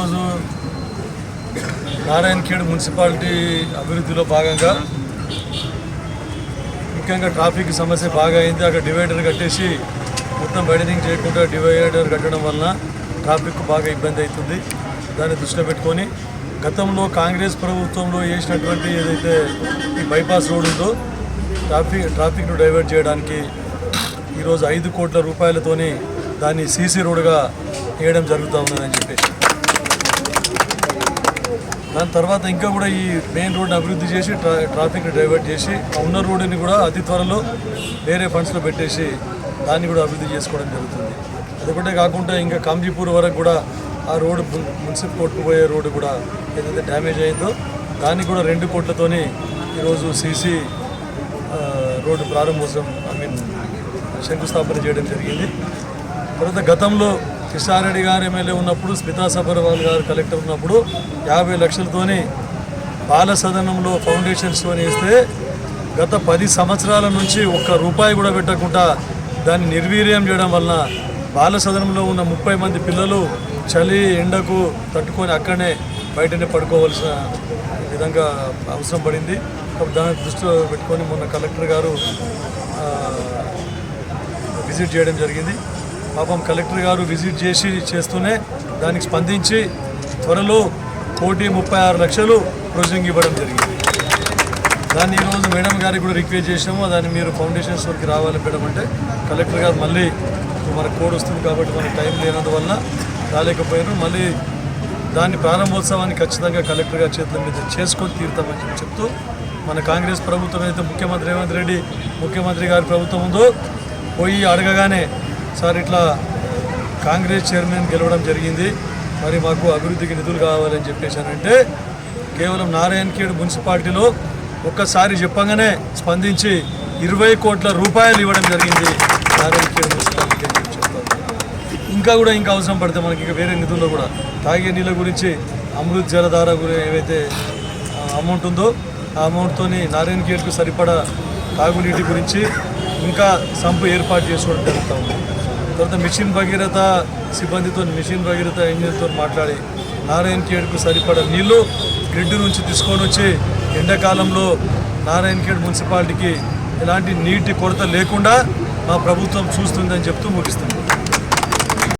ఈరోజు నారాయణఖేడ్ మున్సిపాలిటీ అభివృద్ధిలో భాగంగా ముఖ్యంగా ట్రాఫిక్ సమస్య బాగా అయింది. అక్కడ డివైడర్ కట్టేసి మొత్తం వైడనింగ్ చేయకుండా డివైడర్ కట్టడం వలన ట్రాఫిక్ బాగా ఇబ్బంది అవుతుంది. దాన్ని దృష్టిలో పెట్టుకొని గతంలో కాంగ్రెస్ ప్రభుత్వంలో వేసినటువంటి ఏదైతే ఈ బైపాస్ రోడ్ ఉందో ట్రాఫిక్ ట్రాఫిక్ను డైవర్ట్ చేయడానికి ఈరోజు ఐదు కోట్ల రూపాయలతోని దాన్ని సీసీ రోడ్గా వేయడం జరుగుతూ ఉన్నదని చెప్పేసి. దాని తర్వాత ఇంకా కూడా ఈ మెయిన్ రోడ్ని అభివృద్ధి చేసి ట్రా ట్రాఫిక్ని డైవర్ట్ చేసి ఆ ఉన్న రోడ్డుని కూడా అతి త్వరలో వేరే ఫండ్స్లో పెట్టేసి దాన్ని కూడా అభివృద్ధి చేసుకోవడం జరుగుతుంది. అదొకటే కాకుండా ఇంకా కాంజీపూర్ వరకు కూడా ఆ రోడ్డు మున్సిపల్ కొట్టుకుపోయే రోడ్డు కూడా ఏదైతే డ్యామేజ్ అయిందో దాన్ని కూడా రెండు కోట్లతోని ఈరోజు సీసీ రోడ్డు ప్రారంభోత్సవం ఐ మీన్ శంకుస్థాపన చేయడం జరిగింది. తర్వాత గతంలో కిషారెడ్డి గారు ఎమ్మెల్యే ఉన్నప్పుడు స్మితా సబర్వాల్ గారు కలెక్టర్ ఉన్నప్పుడు యాభై లక్షలతోని బాల సదనంలో ఫౌండేషన్స్తో వేస్తే గత పది సంవత్సరాల నుంచి ఒక్క రూపాయి కూడా పెట్టకుండా దాన్ని నిర్వీర్యం చేయడం వలన బాల సదనంలో ఉన్న ముప్పై మంది పిల్లలు చలి ఎండకు తట్టుకొని అక్కడనే బయటనే పడుకోవాల్సిన విధంగా అవసరం పడింది. దాన్ని దృష్టిలో పెట్టుకొని మొన్న కలెక్టర్ గారు విజిట్ చేయడం జరిగింది. పాపం కలెక్టర్ గారు విజిట్ చేసి చేస్తూనే దానికి స్పందించి త్వరలో కోటి ముప్పై ఆరు లక్షలు ప్రొసీడింగ్ ఇవ్వడం జరిగింది. దాన్ని ఈరోజు మేడం గారికి కూడా రిక్వెస్ట్ చేసినాము దాన్ని మీరు ఫౌండేషన్స్ వరకు రావాలి మేడం అంటే కలెక్టర్ గారు మళ్ళీ ఇప్పుడు మనకు కోడ్ వస్తుంది కాబట్టి మనకు టైం లేనందువల్ల రాలేకపోయారు. మళ్ళీ దాన్ని ప్రారంభోత్సవాన్ని ఖచ్చితంగా కలెక్టర్ గారి చేతుల మీద చేసుకొని తీరుతామని చెప్పి చెప్తూ మన కాంగ్రెస్ ప్రభుత్వం అయితే ముఖ్యమంత్రి రేవంత్ రెడ్డి ముఖ్యమంత్రి గారి ప్రభుత్వం ఉందో పోయి అడగగానే సార్ ఇట్లా కాంగ్రెస్ చైర్మన్ గెలవడం జరిగింది. మరి మాకు అభివృద్ధికి నిధులు కావాలని చెప్పేశానంటే కేవలం నారాయణఖేడ్ మున్సిపాలిటీలో ఒక్కసారి చెప్పగానే స్పందించి ఇరవై కోట్ల రూపాయలు ఇవ్వడం జరిగింది నారాయణ ఖేడ్ ఇంకా కూడా ఇంకా అవసరం పడితే మనకి ఇంకా వేరే నిధుల్లో కూడా తాగే నీళ్ళ గురించి అమృత్ జలధార గురి ఏవైతే అమౌంట్ ఉందో ఆ అమౌంట్తోని నారాయణ ఖేడ్కు సరిపడా తాగునీటి గురించి ఇంకా సంపు ఏర్పాటు చేసుకోవడం జరుగుతూ ఉంది. తర్వాత మిషన్ భగీరథ సిబ్బందితో మిషన్ భగీరథ ఇంజిన్తో మాట్లాడి నారాయణ ఖేడ్కు సరిపడా నీళ్ళు గ్రిడ్ నుంచి తీసుకొని వచ్చి ఎండాకాలంలో నారాయణ ఖేడ్ మున్సిపాలిటీకి ఎలాంటి నీటి కొరత లేకుండా మా ప్రభుత్వం చూస్తుందని చెప్తూ ముగిస్తుంది